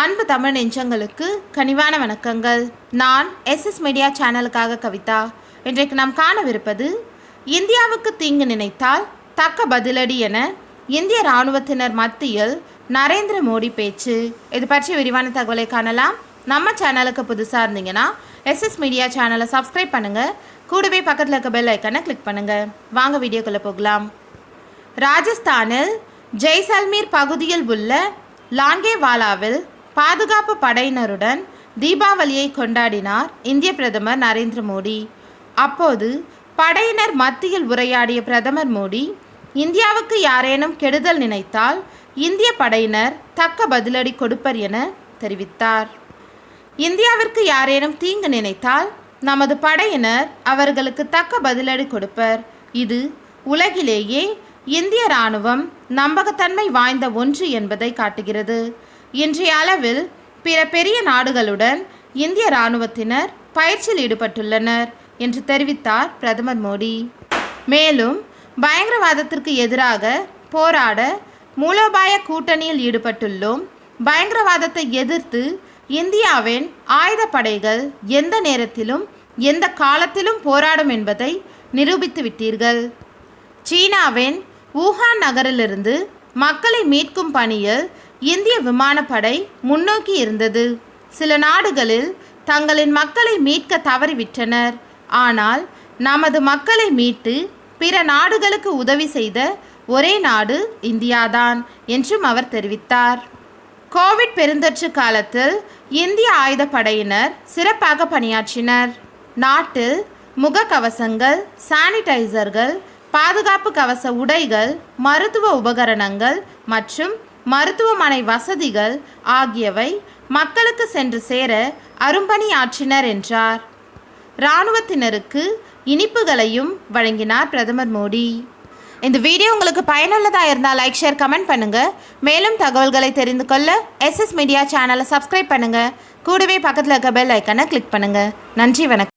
அன்பு தமிழ் நெஞ்சங்களுக்கு கனிவான வணக்கங்கள். நான் எஸ்எஸ் மீடியா சேனலுக்காக கவிதா. இன்றைக்கு நாம் காணவிருப்பது இந்தியாவுக்கு தீங்கு நினைத்தால் தக்க பதிலடி என இந்திய இராணுவத்தினர் மத்தியில் நரேந்திர மோடி பேச்சு. இது பற்றி விரிவான தகவலை காணலாம். நம்ம சேனலுக்கு புதுசாக இருந்தீங்கன்னா எஸ்எஸ் மீடியா சேனலை சப்ஸ்கிரைப் பண்ணுங்கள் கூடவே பக்கத்தில் இருக்க பெல் ஐக்கனை கிளிக் பண்ணுங்கள் வாங்க வீடியோக்குள்ளே போகலாம். ராஜஸ்தானில் ஜெய்சல்மீர் பகுதியில் உள்ள லாங்கேவாலாவில் பாதுகாப்பு படையினருடன் தீபாவளியை கொண்டாடினார் இந்திய பிரதமர் நரேந்திர மோடி. அப்போது படையினர் மத்தியில் உரையாடிய பிரதமர் மோடி இந்தியாவுக்கு யாரேனும் கெடுதல் நினைத்தால் இந்திய படையினர் தக்க பதிலடி கொடுப்பர் என தெரிவித்தார். இந்தியாவிற்கு யாரேனும் தீங்கு நினைத்தால் நமது படையினர் அவர்களுக்கு தக்க பதிலடி கொடுப்பர். இது உலகிலேயே இந்திய இராணுவம் நம்பகத்தன்மை வாய்ந்த ஒன்று என்பதை காட்டுகிறது. இன்றைய அளவில் பிற பெரிய நாடுகளுடன் இந்திய இராணுவத்தினர் பயிற்சியில் ஈடுபட்டுள்ளனர் என்று தெரிவித்தார் பிரதமர் மோடி. மேலும் பயங்கரவாதத்திற்கு எதிராக போராட மூலோபாய கூட்டணியில் ஈடுபட்டுள்ளோம். பயங்கரவாதத்தை எதிர்த்து இந்தியாவின் ஆயுதப்படைகள் எந்த நேரத்திலும் எந்த காலத்திலும் போராடும் என்பதை நிரூபித்து விட்டீர்கள். சீனாவின் வூஹான் நகரிலிருந்து மக்களை மீட்கும் பணியில் இந்திய விமானப்படை முன்னோக்கி இருந்தது. சில நாடுகளில் தங்களின் மக்களை மீட்க தவறிவிட்டனர். ஆனால் நமது மக்களை மீட்டு பிற நாடுகளுக்கு உதவி செய்த ஒரே நாடு இந்தியாதான் என்றும் அவர் தெரிவித்தார். கோவிட் பெருந்தொற்று காலத்தில் இந்திய ஆயுதப்படையினர் சிறப்பாக பணியாற்றினர். நாட்டில் முகக்கவசங்கள் சானிடைசர்கள் பாதுகாப்பு கவச உடைகள் மருத்துவ உபகரணங்கள் மற்றும் மருத்துவமனை வசதிகள் ஆகியவை மக்களுக்கு சென்று சேர அரும்பணி ஆற்றினர் என்றார். இராணுவத்தினருக்கு இனிப்புகளையும் வழங்கினார் பிரதமர் மோடி. இந்த வீடியோ உங்களுக்கு பயனுள்ளதாக இருந்தால் லைக் ஷேர் கமெண்ட் பண்ணுங்கள் மேலும் தகவல்களை தெரிந்து கொள்ள எஸ்எஸ் மீடியா சேனலை சப்ஸ்கிரைப் பண்ணுங்கள் கூடவே பக்கத்தில் இருக்க பெல் ஐக்கனை கிளிக் பண்ணுங்கள் நன்றி வணக்கம்.